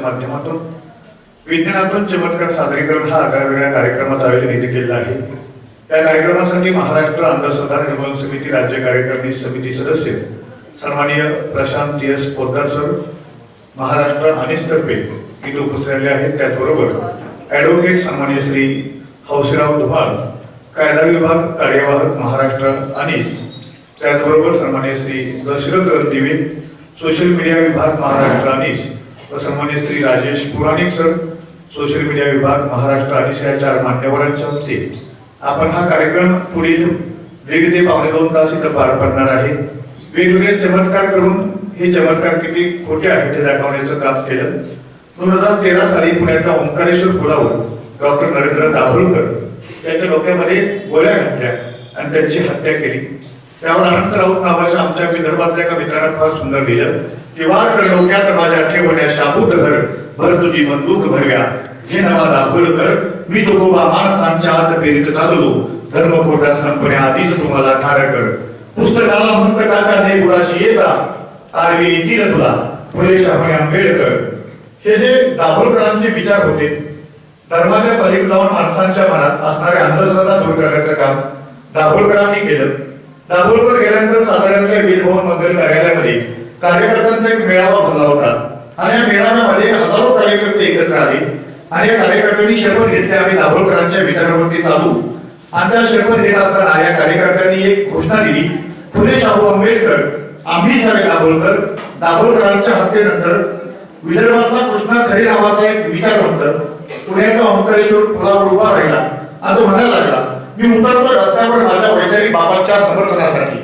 विनोद यांच्या माध्यमातून विज्ञानातून चमत्कार सादरीकरण हा आगळ्या वेगळ्या कार्यक्रमात आयोजित केलेला आहे. त्या कार्यक्रमासाठी महाराष्ट्र अंधश्रद्धा निर्मूलन समिती राज्य कार्यकारिणी समिती सदस्य सन्माननीय प्रशांत एस पोद्दार सर महाराष्ट्र अनिस्तर्फे इथे उपस्थित राहिले आहेत. त्याचबरोबर ॲडव्होकेट सन्मान्य श्री हौसेराव धुमाळ कायदा विभाग कार्यवाहक महाराष्ट्र अनिस त्याचबरोबर सन्मान्य श्री दशरथ दिवे सोशल मीडिया विभाग महाराष्ट्र अनिस सन्मान्य Shri Rajesh Puranik sir social media विभाग महाराष्ट्र अनिस चार मान्यवरांच्या हस्ते आपण हा कार्यक्रम पुढील दीड ते पावणे दोन तास इथं पार पडणार आहे. वेगवेगळे चमत्कार करून हे चमत्कार किती खोटे आहेत ते दाखवण्याचं काम केलं. दोन हजार तेरा साली पुण्याच्या ओंकारेश्वर पुलावर डॉक्टर नरेंद्र दाभोलकर यांच्या डोक्यामध्ये गोळ्या घातल्या आणि त्यांची हत्या केली. त्यावर अनंत राऊत हो, नावाच्या आमच्या विदर्भातल्या एका मित्रानं फार सुंदर लिहिलं की वार डोक्यात माझ्या ठेवण्या शाबूत घर भर तुझी बंदूक भरव्या हे नवा दाभोलकर मी तो गोबा माणसांच्या आत फेरीत चाललो. धर्म खोटा संपण्या आधीच तुम्हाला ठार कर. पुस्तकाला पुस्तकाच्या दे गुणाशी येता आरवी येतील तुला. फुले शाहू आंबेडकर. हे जे दाभोलकरांचे विचार होते धर्माच्या पलीकडे जाऊन माणसांच्या मनात असणाऱ्या अंधश्रद्धा दूर करण्याचं काम दाभोलकरांनी केलं. दाभोलकर गेल्यानंतर साताऱ्यातल्या वीरभवन मंदिर कार्यालयामध्ये कार्यकर्त्यांचा एक मेळावा भरला होता. आणि या मेळाव्यामध्ये हजारो कार्यकर्ते एकत्र आले. आणि या कार्यकर्त्यांनी शपथ घेतली. आम्ही दाभोलकरांच्या विचारावरती चालू. आणि त्या शपथ घेत असताना या कार्यकर्त्यांनी एक घोषणा दिली. फुले शाहू आंबेडकर आम्ही सारे दाभोळकर दाभोलकरांच्या हत्येनंतर विदर्भातला कृष्णा खरे नावाचा एक विचारवंत पुण्याचा ओंकारेश्वर पुलावर उभा राहिला. आणि तो म्हणायला लागला मी उतरतो रस्त्यावर माझ्या वैचारिक बाबांच्या समर्थनासाठी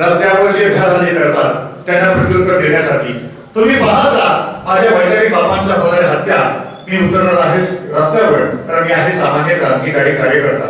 रस्त्यावर जे भ्यालाले करतात त्यांना प्रत्युत्तर देण्यासाठी. तुम्ही पाहत राहा माझ्या वैचारिक बाबांच्या होणाऱ्या हत्या. मी उतरणार आहे रस्त्यावर कारण मी आहे सामान्य क्रांतिकारी कार्यकर्ता.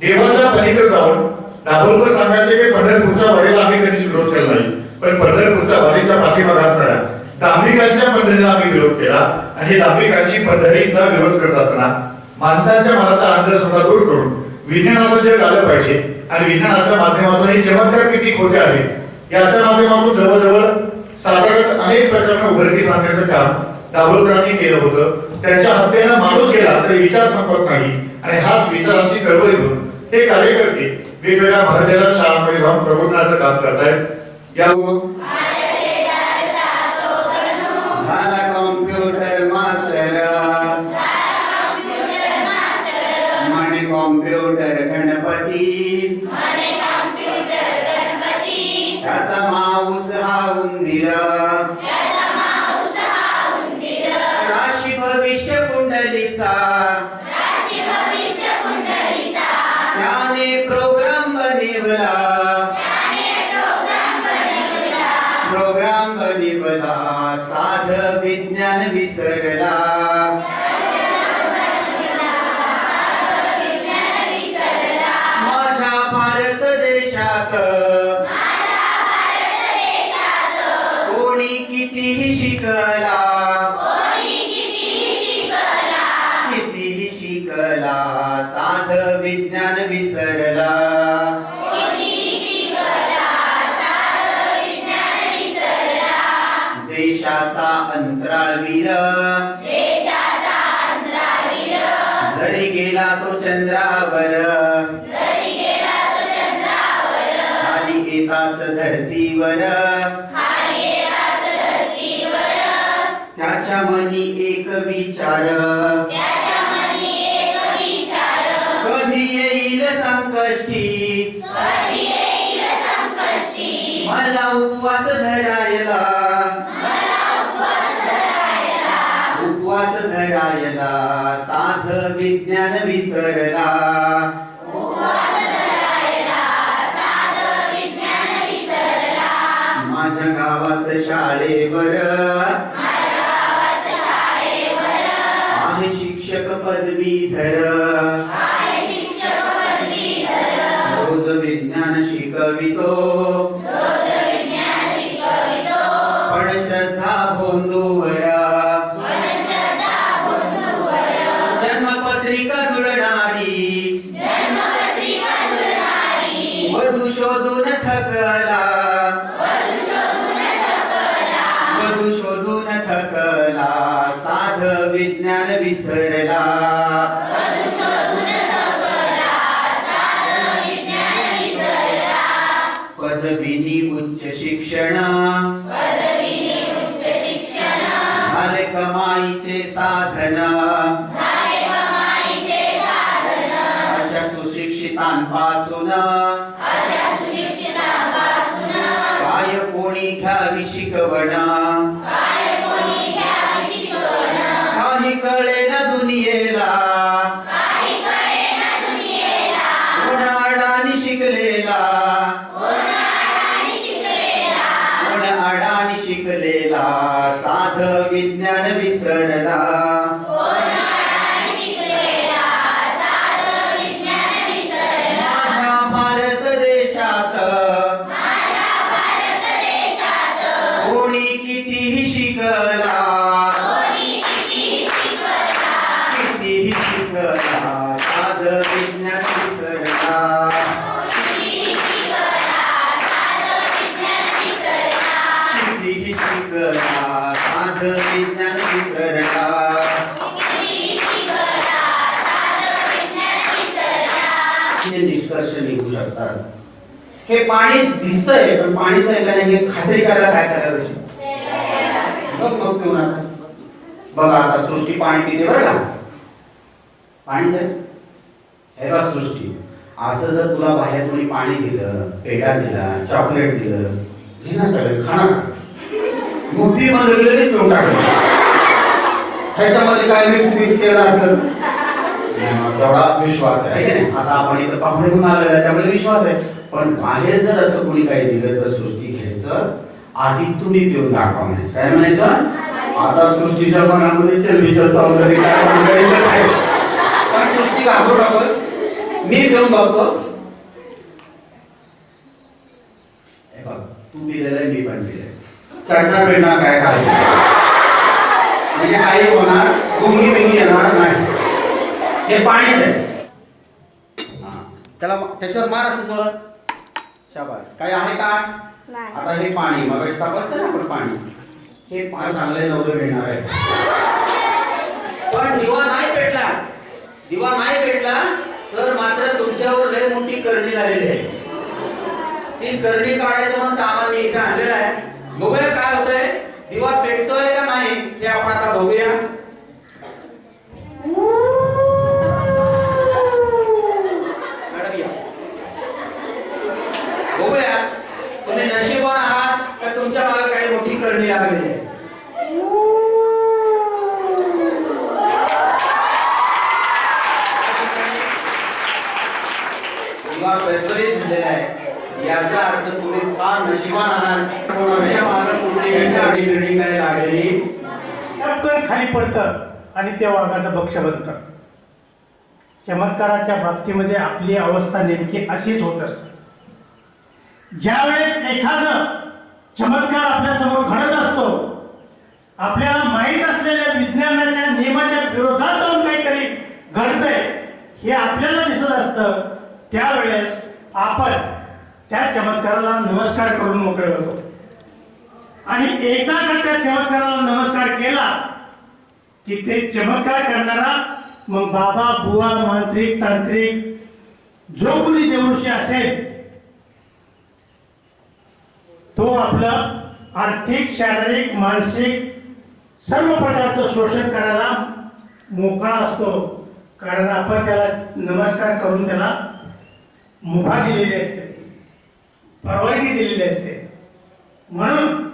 देवाच्या पलीकडे जाऊन दाभोलकर सांगायचे की पंढरपूरच्या वारीला आम्ही कधीच विरोध केला नाही पण पंढरपूरच्या वारीच्या पाठीमागे असणाऱ्या दांभिकांच्या पंढरीला आम्ही विरोध केला आणि दांभिकांची पंढरीचा विरोध करत असताना माणसाच्या मनाचा अंधश्रद्धा दूर करून विज्ञानाचं जग आलं पाहिजे. आणि विज्ञानाच्या माध्यमातून हे चमत्कार किती खोटे आहेत याच्या माध्यमातून जवळजवळ साधारण अनेक प्रकारचं उघडकीस आणण्याचं काम दाभोलकरांनी केलं होतं. त्यांच्या हत्येनं माणूस गेला तरी विचार संपत नाही. आणि हाच विचारांची चळवळ घेऊन हे कार्यकर्ते वेगवेगळ्या महाविद्यालय शाळांमध्ये जाऊन प्रबोधनाचं काम करतायत. या धरतीवर. त्याच्या मनी एक विचार. कधी येईल संकष्टी? मला उपवास धरायला. उपवास धरायला. साध विज्ञान विसरला. विज्ञान विसरला पदविनी उच्च शिक्षण. झाले कमाईचे साधन. अशा सुशिक्षितांपासून. काय कोणी घ्यावी शिकवणा? पाणी सांगितलं आहे नाही खात्री करायला काय करायला पाहिजे? बघ मग पिऊन आता बघा आता सृष्टी पाणी पिते बरं का? पाणीच आहे हे बघ सृष्टी. असं जर तुला बाहेर कोणी पाणी दिलं पेढा दिला चॉकलेट दिलं घेणार टाकलं खाणार मुठी म्हणलं लगेच पिऊन टाकलं. ह्याच्यामध्ये काय मिक्स मिक्स केलं असतं तेवढा विश्वास आहे आता आपण इथं पाहुणे म्हणून आलेला आहे, त्यामुळे विश्वास आहे. पण बाहेर जर असं कोणी काही दिलं तर सृष्टी घ्यायचं आधी तुम्ही पिऊन दाखवा म्हणायचं. काय म्हणायचं? आता सृष्टीच्या मनामध्ये विचार चालू झाली काय करायचं काय पण सृष्टी घाबरू नकोस. मी पिऊन बघतो. बघ तू पिलेलं आहे मी पण पिलेलं चढणार बिडणार काय करायचं म्हणजे काही होणार गुंगी बिंगी येणार नाही. हे पाणीच आहे. हा. त्याला त्याच्यावर मार असं जोरात. शाबास. काय आहे का? नाही. आता हे पाणी मग टाकत ना आपण पाणी. हे पाणी चांगले नवरे मिळणार आहे. पण दिवा नाही पेटला. दिवा नाही पेटला तर मात्र तुमच्यावर लय मोठी करणी झालेली आहे. ती करणी काढायचं मग सामान मी इथे आणलेलं आहे. बघूया काय होतंय. दिवा पेटतोय का नाही हे आपण आता बघूया मॅडम या बघूया तुम्ही नशीबवान आहात का तुमच्या मागे काही मोठी करणी लागलेली आहे दिवा प्रज्वलित झालेला आहे याचा अर्थ तुम्ही फार नशिबान आहात. कोणाच्या मागे कुठली गिरणी काय लागली? टपकन खाली पडतं आणि त्या वाघाचं भक्ष बनतं. चमत्काराच्या बाबतीमध्ये आपली अवस्था नेमकी अशीच होत असते. ज्यावेळेस एखादं चमत्कार आपल्यासमोर घडत असतो आपल्याला माहीत असलेल्या विज्ञानाच्या नियमाच्या विरोधात जाऊन काहीतरी घडतंय हे आपल्याला दिसत असतं त्यावेळेस आपण त्या चमत्काराला नमस्कार करून मोकळे होतो. आणि एकदा का त्या चमत्काराला नमस्कार केला की ते चमत्कार करणारा मग बाबा बुवा मांत्रिक तांत्रिक जो कोणी देवऋषी असेल तो आपलं आर्थिक शारीरिक मानसिक सर्व प्रकारचं शोषण करायला मोकळा असतो. कारण आपण त्याला नमस्कार करून त्याला मुभा दिलेली असते. परवानगी दिलेली असते. म्हणून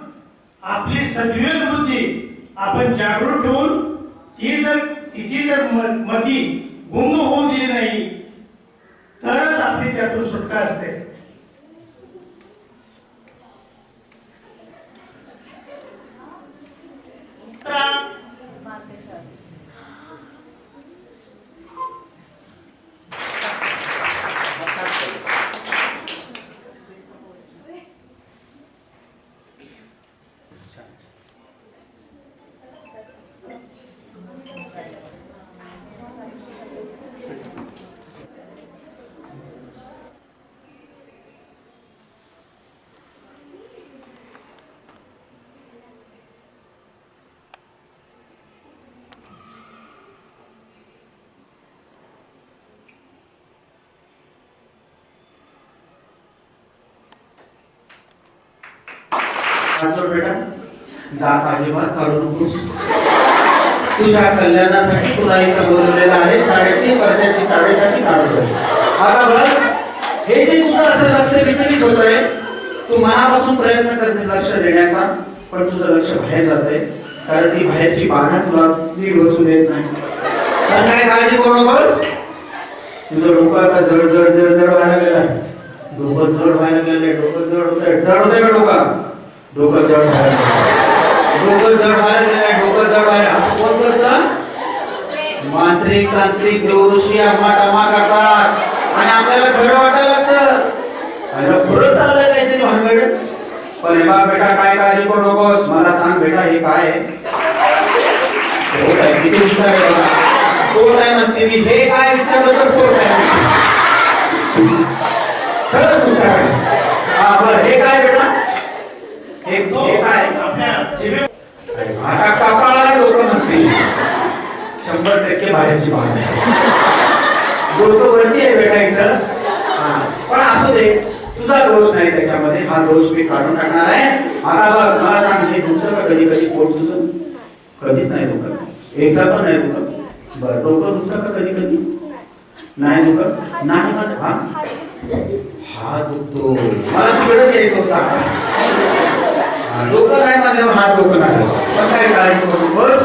आपली सद्विवेक बुद्धी आपण जागृत ठेवून ती जर तिची जर म- मती गुंग होऊ दिली नाही तरच आपली त्यातून सुटका असते. वाचव बेटा? दात अजिबात काढू नकोस. तुझ्या कल्याणासाठी तुला इथं बोलवलेलं आहे साडेतीन वर्षाची साडेसाठी काढतोय आता बघ हे जे तुझं असं लक्ष विचलित होतंय तू मनापासून प्रयत्न करते लक्ष देण्याचा पण तुझं लक्ष बाहेर जातंय. कारण ती बाहेरची बाधा तुला नीट बसू देत नाही. पण काय काळजी करू नकोस? तुझं डोकं आता जड जड जड जड व्हायला गेलं आहे डोकं जड व्हायला गेलंय डोकं जड होतंय जड होतंय का डोका. डोकं जड व्हायला डोकं जड व्हायला डोकं जड व्हायला असं कोण करत? मांत्रिक तांत्रिक देवऋषी आम्हा टमा करतात आणि आपल्याला खरं वाटायला लागतं. अरे खरं चाललंय काहीतरी भानगड. पण हे बा बेटा काय काळजी करू नकोस. मला सांग बेटा हे काय आहे? आहे. किती विचार आहे बघा. पोट आहे म्हणते मी. हे काय विचारलं तर पोट आहे. खरंच विचार आहे. हा बरं. हे काय बेटा? एक काय? आता कपाळाला डोकं म्हणते. शंभर टक्के बाहेरची बात आहे. डोकं वरती आहे बेटा इथं. हा. पण असू दे तुझा दोष नाही त्याच्यामध्ये. हा दोष मी काढून टाकणार आहे. आता बघ मला सांग हे दुखतं का कधी कधी? पोट तुझं कधीच नाही दुखत. एकदा पण नाही दुखत. बरं डोकं दुखतं का कधी कधी? नाही दुखत. नाही म्हणत हा? हा दुखतो. मला तिकडेच यायचं होता डोकं नाही माझ्यावर हा डोकं नाही पण काय काळजी बस.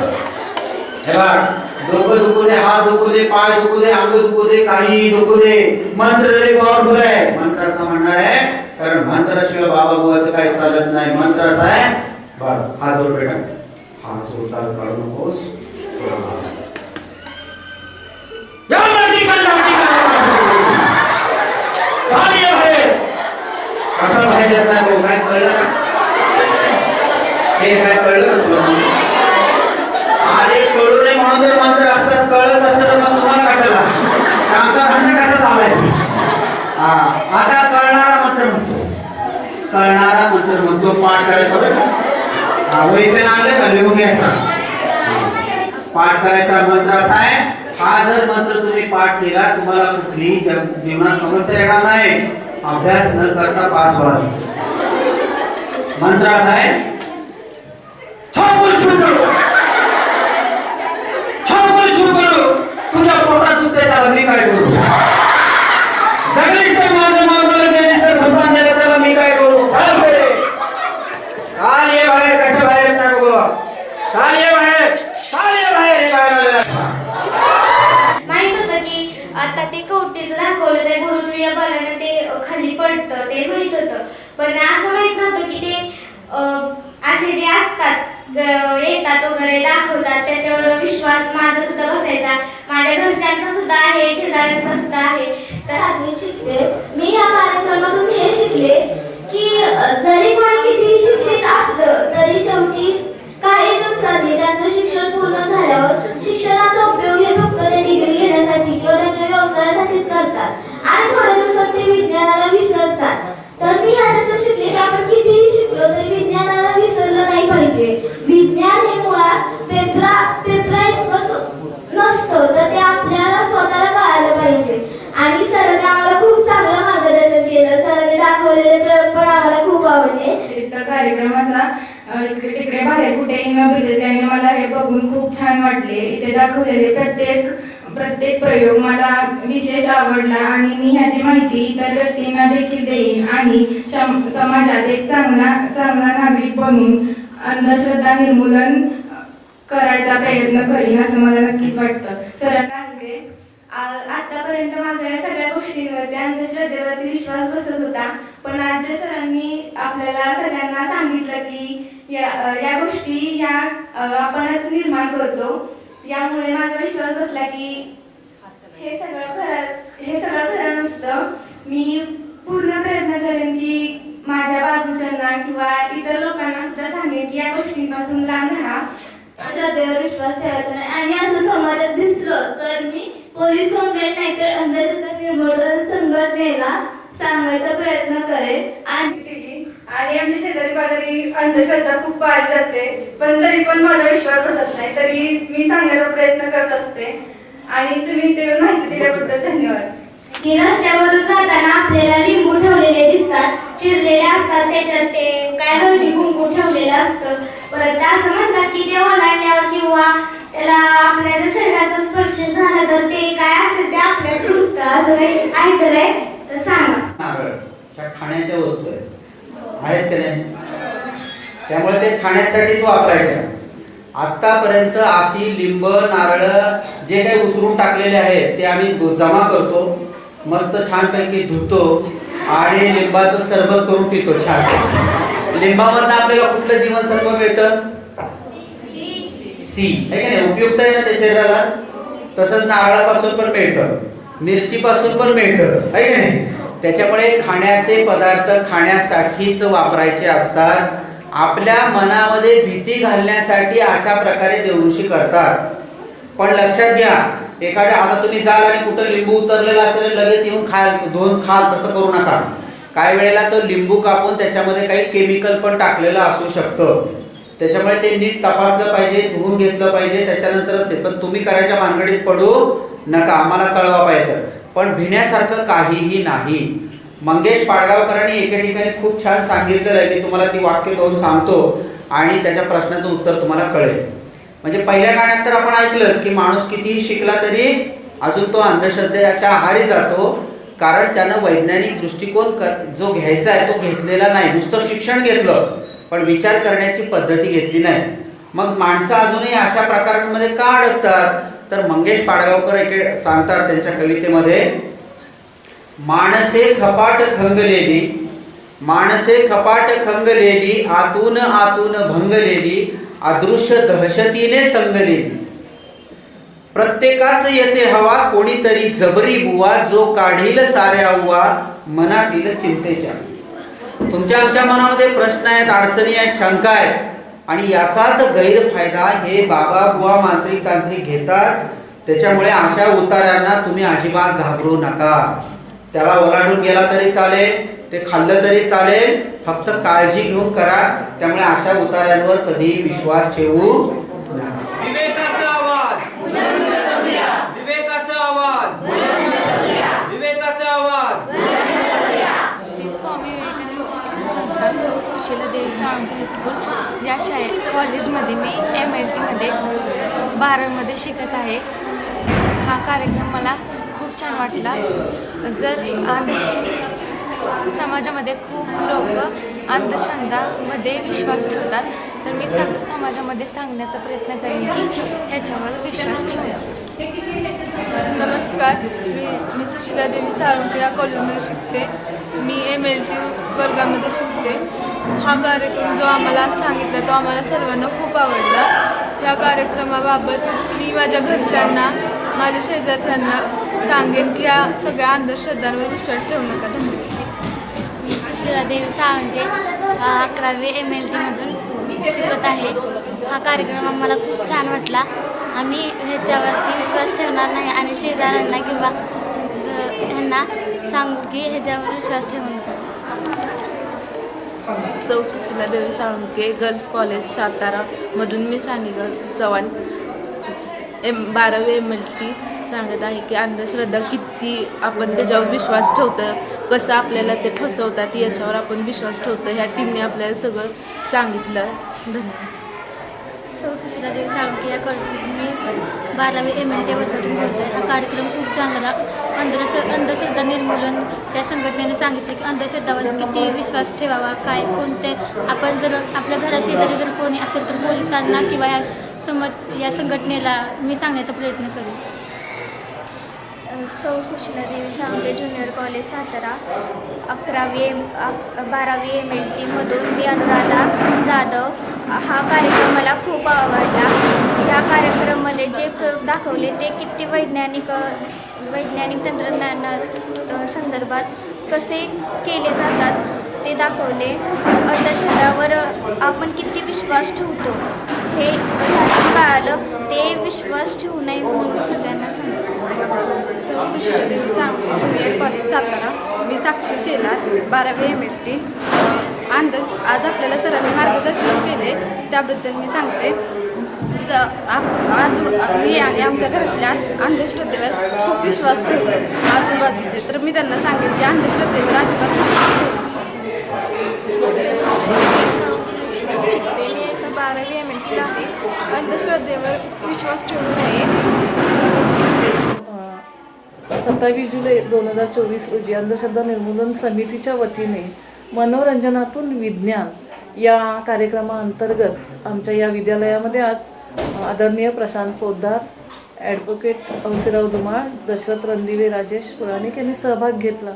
हे बघ डोकं दुखू दे हात दुखू दे पाय दुखू दे अंग दुखू दे काही दुखू दे. मंत्र लय पॉवरफुल आहे. मंत्र असं म्हणणार आहे कारण मंत्राशिवाय बाबा बुवाचं काही चालत नाही. मंत्र असा आहे बघ हात जोड बेटा. हात जोरदार काढू नकोस या मराठी काढ, मराठी काढ. चाल ये बाहेर कसा बाहेर येत नाही भाऊ, काय कळलं का हे काय कळलं का तुला अरे कळू नये म्हणून जर मंत्र असतात कळत असतं तर मग तुम्हाला काय झाला आमचा भांडण कसं चालायचं हा आता कळणारा मंत्र म्हणतो कळणारा मंत्र म्हणतो पाठ करायचा बरं हा पेन आणले का? लिहून घ्यायचा. पाठ करायचा मंत्र असा आहे हा जर मंत्र तुम्ही पाठ केला तुम्हाला कुठलीही जीवनात समस्या येणार नाही. अभ्यास न करता पास व्हाल मंत्र असा आहे छापूल छूट करो छापूल तुझ्या पोटात दुखते त्याला मी काय करू? आपल्याला सगळ्यांना सांगितलं की या या गोष्टी या आपणच निर्माण करतो. यामुळे माझा विश्वास बसला की हे सगळं खरं हे सगळं खरं नसतं. मी पूर्ण प्रयत्न करेन की माझ्या बाजूच्यांना किंवा इतर लोकांना सुद्धा सांगेन की या गोष्टींपासून लांब राहा. श्रद्धेवर विश्वास ठेवायचा नाही. आणि असं समाजात दिसलं तर मी पोलीस कंप्लेंट नाही तर अंधश्रद्धा निर्मूलन संघटनेला सांगायचा प्रयत्न करेन. आणि आणि आमच्या शेजारी पाजारी अंधश्रद्धा खूप पाळली जाते. पण तरी पण माझा विश्वास बसत नाही. तरी मी सांगण्याचा प्रयत्न करत असते. आणि तुम्ही ते माहिती दिल्याबद्दल धन्यवाद. की रस्त्यावरून जाताना आपल्याला लिंबू ठेवलेले दिसतात. चिरलेले असतात त्याच्यात ते. काय हळदी कुंकू ठेवलेलं असतं. परत ते असं म्हणतात की ते ओलांडल्यावर किंवा त्याला आपल्या शरीराचा स्पर्श झाला तर ते काय असेल ते आपल्यात घुसतं असं काही ऐकलंय? तर सांगा. नारळ. ह्या खाण्याच्या वस्तू आहेत. आहेत की नाही? त्यामुळे ते खाण्यासाठीच वापरायचे. आतापर्यंत अशी लिंब नारळ जे काही उतरून टाकलेले आहेत ते आम्ही जमा करतो मस्त छानपैकी धुतो आणि लिंबाचं सरबत करून पितो छान. लिंबामधनं आपल्याला कुठलं जीवनसत्व मिळतं? सी. आहे की नाही? उपयुक्त आहे ना ते शरीराला? तसंच नारळापासून पण मिळतं. मिरचीपासून पण मिळतं. आहे की नाही? त्याच्यामुळे खाण्याचे पदार्थ खाण्यासाठीच वापरायचे असतात. आपल्या मनामध्ये भीती घालण्यासाठी अशा प्रकारे देवऋषी करतात. पण लक्षात घ्या एखाद्या आता तुम्ही जाल आणि कुठं लिंबू उतरलेला असेल लगेच येऊन खाल दोन खाल तसं करू नका. काही वेळेला तो लिंबू कापून त्याच्यामध्ये काही केमिकल पण टाकलेलं असू शकतं. त्याच्यामुळे ते नीट तपासलं पाहिजे धुवून घेतलं पाहिजे. त्याच्यानंतर ते पण तुम्ही करायच्या भानगडीत पडू नका. आम्हाला कळवा पाहिजे. पण भिण्यासारखं काहीही नाही. मंगेश पाडगावकरांनी एके ठिकाणी खूप छान सांगितलेलं आहे मी तुम्हाला ती वाक्य दोन सांगतो आणि त्याच्या प्रश्नाचं उत्तर तुम्हाला कळेल. म्हणजे पहिल्या गाण्यात तर आपण ऐकलंच की माणूस कितीही शिकला तरी अजून तो अंधश्रद्धेच्या आहारी जातो कारण त्यानं वैज्ञानिक दृष्टिकोन कर- जो घ्यायचा आहे तो घेतलेला नाही. नुसतं शिक्षण घेतलं पण विचार करण्याची पद्धती घेतली नाही. मग माणसं अजूनही अशा प्रकारांमध्ये का अडकतात? तर मंगेश पाडगावकर एक सांगतात त्यांच्या कवितेमध्ये माणसे खपाट खंगलेली माणसे खपाट खंगलेली आतून आतून भंगलेली अदृश्य दहशतीने तंगलेली. प्रत्येकास येते हवा कोणीतरी जबरी बुवा जो काढील साऱ्या उवा मनातील चिंतेच्या. तुमच्या आमच्या मनामध्ये प्रश्न आहेत अडचणी आहेत शंका आहेत. आणि याचाच गैरफायदा हे बाबा बुवा मांत्रिक तांत्रिक घेतात. त्याच्यामुळे अशा उतार्यांना तुम्ही अजिबात घाबरू नका. त्याला ओलांडून गेला तरी चालेल ते खाल्लं तरी चालेल फक्त काळजी घेऊन करा. त्यामुळे अशा उतार्यांवर कधीही विश्वास ठेवू नका विवेकाचा आवाज विवेकाचा आवाज विवेकाचा आवाज श्री स्वामी विवेकानंद शिक्षण संस्था सौ सुशीला देवी साळुंके हायस्कूल या शाळेत कॉलेजमध्ये मी एम एल टीमध्ये बारावीमध्ये शिकत आहे. हा कार्यक्रम मला खूप छान वाटला. जर समाजामध्ये खूप लोक अंधश्रद्धामध्ये विश्वास ठेवतात तर मी सग समाजामध्ये सांगण्याचा प्रयत्न करेन की ह्याच्यावर विश्वास ठेवू नमस्कार. मी मी सुशीला देवी साळुंके या कॉलेजमध्ये शिकते. मी एम एल टी वर्गामध्ये शिकते. हा कार्यक्रम जो आम्हाला सांगितला तो आम्हाला सर्वांना खूप आवडला. ह्या कार्यक्रमाबाबत मी माझ्या घरच्यांना माझ्या शेजारच्यांना सांगेन की ह्या सगळ्या अंधश्रद्धांवर विश्वास ठेवू नका. धन्यवाद. मी सुशिला देवी साळुंके अकरावी एम एल टीमधून शिकत आहे. हा कार्यक्रम आम्हाला खूप छान वाटला. आम्ही ह्याच्यावरती विश्वास ठेवणार नाही आणि शेजाऱ्यांना किंवा ह्यांना सांगू की ह्याच्यावर विश्वास ठेवू नका सौ सुशीला देवी साळुंके गर्ल्स कॉलेज सातारामधून मी सानिका चव्हाण एम बारावी एम एल टी सांगत आहे की अंधश्रद्धा किती आपण त्याच्यावर विश्वास ठेवतो कसं आपल्याला ते फसवतात याच्यावर आपण विश्वास ठेवतो ह्या टीमने आपल्याला सगळं सांगितलं. धन्यवाद. सौ सुशीला देवी साळुंके या कॉलेज बारावी एम एल टी बोलतो आहे हा कार्यक्रम खूप चांगला झाला अंधश्र अंधश्रद्धा निर्मूलन या संघटनेने सांगितलं की अंधश्रद्धावर किती विश्वास ठेवावा काय कोणते आपण जर आपल्या घराशेजारी जर कोणी असेल तर पोलिसांना किंवा या समज या संघटनेला मी सांगण्याचा प्रयत्न करेन. सौ सुशीला देवी सावंते ज्युनियर कॉलेज सातारा अकरावी एम बारावी एम एल टीमधून मी अनुराधा जाधव हा कार्यक्रम मला खूप आवडला. ह्या कार्यक्रमामध्ये जे प्रयोग दाखवले ते किती वैज्ञानिक वैज्ञानिक तंत्रज्ञाना संदर्भात कसे केले जातात ते दाखवले. अंधश्रद्धावर आपण किती विश्वास ठेवतो हे कळालं. ते विश्वास ठेवू नये म्हणून मी सगळ्यांना सांगतो सौ सुशीला देवी सावंके ज्युनियर कॉलेज सातारा. मी साक्षी शेलार बारावी एम एड टी अंध आज आपल्याला सरांनी मार्गदर्शन केले त्याबद्दल मी सांगते. स आज आप- आज मी आणि आमच्या घरातल्या अंधश्रद्धेवर खूप विश्वास ठेवतो आजूबाजूचे तर मी त्यांना सांगेन की अंधश्रद्धेवर अजिबात विश्वास ठेवू नका. मी शिकते मी आता बारावी एम एल टीला आहे. अंधश्रद्धेवर विश्वास ठेवू नये. सत्तावीस जुलै दोन हजार चोवीस रोजी अंधश्रद्धा निर्मूलन समितीच्या वतीने मनोरंजनातून विज्ञान या कार्यक्रमाअंतर्गत आमच्या या विद्यालयामध्ये आज आदरणीय प्रशांत पोद्दार ॲडव्होकेट औसेराव धुमाळ दशरथ रणदिवे राजेश पुराणिक यांनी सहभाग घेतला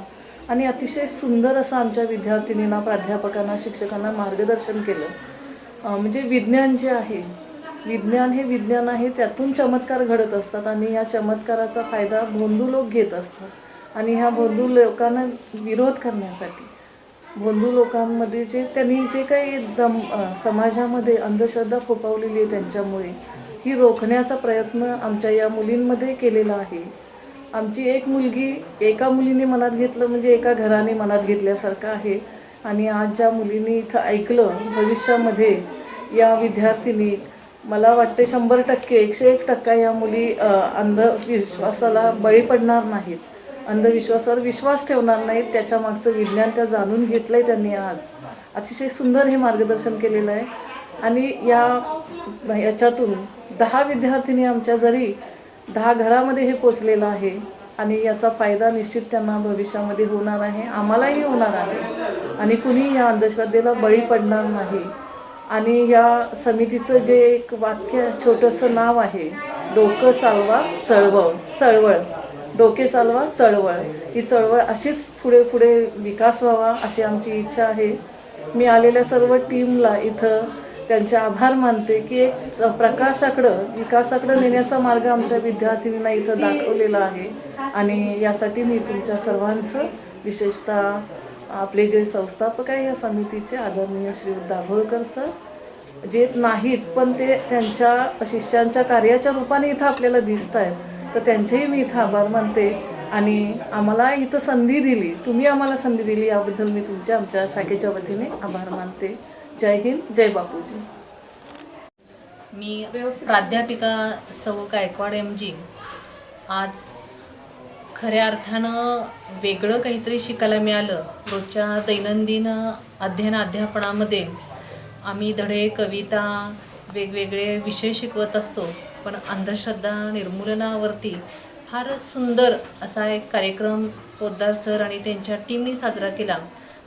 आणि अतिशय सुंदर असं आमच्या विद्यार्थिनींना प्राध्यापकांना शिक्षकांना मार्गदर्शन केलं. म्हणजे विज्ञान जे आहे विज्ञान हे विज्ञान आहे त्यातून चमत्कार घडत असतात आणि या चमत्काराचा फायदा भोंदू लोक घेत असतात. आणि ह्या भोंदू लोकांना विरोध करण्यासाठी बंधू लोकांमध्ये जे त्यांनी जे काही दम समाजामध्ये अंधश्रद्धा फोपावलेली आहे त्यांच्यामुळे ही रोखण्याचा प्रयत्न आमच्या या मुलींमध्ये केलेला आहे. आमची एक मुलगी एका मुलीने मनात घेतलं म्हणजे एका घराने मनात घेतल्यासारखं आहे. आणि आज ज्या मुलींनी इथं ऐकलं भविष्यामध्ये या विद्यार्थिनी मला वाटते शंभर टक्के एकशे एक टक्का या मुली अंधविश्वासाला बळी पडणार नाहीत. अंधविश्वासावर विश्वास ठेवणार नाहीत त्याच्या मागचं विज्ञान त्या जाणून घेतलं आहे त्यांनी आज. अतिशय सुंदर हे मार्गदर्शन केलेलं आहे. आणि या याच्यातून दहा विद्यार्थिनी आमच्या जरी दहा घरामध्ये हे पोचलेलं आहे आणि याचा फायदा निश्चित त्यांना भविष्यामध्ये होणार आहे आम्हालाही होणार आहे. आणि कुणी या अंधश्रद्धेला बळी पडणार नाही. आणि या समितीचं जे एक वाक्य छोटंसं नाव आहे डोकं चालवा चळवळ चळवळ. डोके चालवा चळवळ. ही चळवळ अशीच पुढे पुढे विकास व्हावा अशी आमची इच्छा आहे. मी आलेल्या सर्व टीमला इथं त्यांचे आभार मानते की एक प्रकाशाकडं विकासाकडं नेण्याचा मार्ग आमच्या विद्यार्थिनींना इथं दाखवलेला आहे. आणि यासाठी मी तुमच्या सर्वांचं विशेषतः आपले जे संस्थापक आहे या समितीचे आदरणीय श्री दाभोळकर सर जे नाहीत पण ते त्यांच्या शिष्यांच्या कार्याच्या रूपाने इथं आपल्याला दिसत आहेत तर त्यांचेही मी इथं आभार मानते. आणि आम्हाला इथं संधी दिली. तुम्ही आम्हाला संधी दिली. याबद्दल मी तुमच्या आमच्या शाखेच्या वतीने आभार मानते. जय हिंद. जय बापूजी. मी प्राध्यापिका सौ गायकवाड एम जी आज खऱ्या अर्थानं वेगळं काहीतरी शिकायला मिळालं. रोजच्या दैनंदिन अध्ययन अध्यापनामध्ये आम्ही धडे कविता वेगवेगळे विषय शिकवत असतो. पण अंधश्रद्धा निर्मूलनावरती फार सुंदर असा एक कार्यक्रम पोद्दार सर आणि त्यांच्या टीमनी साजरा केला.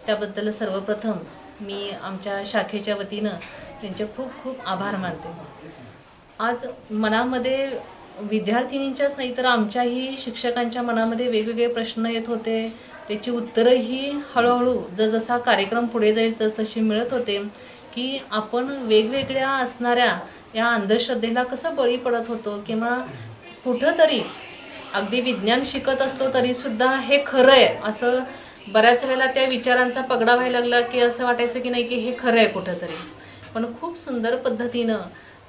त्याबद्दल सर्वप्रथम मी आमच्या शाखेच्या वतीनं त्यांचे खूप खूप आभार मानते. आज मनामध्ये विद्यार्थिनींच्याच नाही तर आमच्याही शिक्षकांच्या मनामध्ये वेगवेगळे प्रश्न येत होते. त्याची उत्तरंही हळूहळू जसजसा कार्यक्रम पुढे जाईल तसतशी मिळत होते की आपण वेगवेगळ्या असणाऱ्या या अंधश्रद्धेला कसं बळी पडत होतो किंवा कुठंतरी अगदी विज्ञान शिकत असतो तरीसुद्धा हे खरं आहे. असं बऱ्याच वेळेला त्या विचारांचा पगडा व्हायला लागला की असं वाटायचं की नाही की हे खरं आहे कुठंतरी. पण खूप सुंदर पद्धतीनं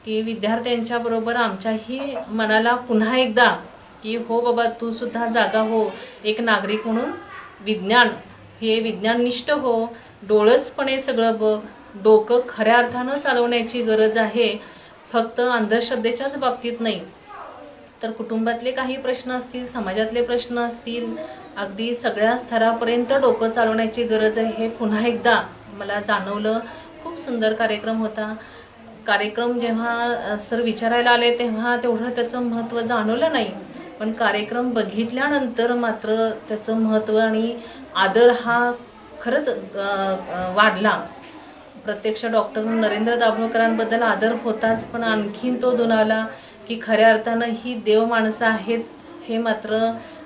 की विद्यार्थ्यांच्याबरोबर आमच्याही मनाला पुन्हा एकदा की हो बाबा तू सुद्धा जागा हो एक नागरिक म्हणून विज्ञान हे विज्ञाननिष्ठ हो डोळसपणे सगळं बघ डोकं खऱ्या अर्थानं चालवण्याची गरज आहे. फक्त अंधश्रद्धेच्याच बाबतीत नाही तर कुटुंबातले काही प्रश्न असतील समाजातले प्रश्न असतील अगदी सगळ्या स्तरापर्यंत डोकं चालवण्याची गरज आहे. हे पुन्हा एकदा मला जाणवलं. खूप सुंदर कार्यक्रम होता. कार्यक्रम जेव्हा सर विचारायला आले तेव्हा तेवढं त्याचं महत्त्व जाणवलं नाही. पण कार्यक्रम बघितल्यानंतर मात्र त्याचं महत्त्व आणि आदर हा खरंच वाढला. प्रत्यक्ष डॉक्टर नरेंद्र दाभोळकरांबद्दल आदर होताच पण आणखीन तो दुणावला की खऱ्या अर्थानं ही देव माणसं आहेत हे मात्र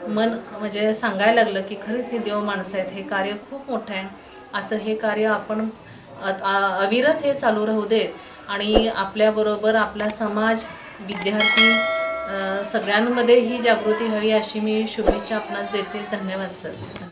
मन म्हणजे सांगायला लागलं की खरंच ही देव माणसं आहेत हे कार्य खूप मोठं आहे. असं हे कार्य आपण अविरत हे चालू राहू देत आणि आपल्याबरोबर आपला समाज विद्यार्थी सगळ्यांमध्ये ही जागृती हवी अशी मी शुभेच्छा आपणास देते. धन्यवाद सर.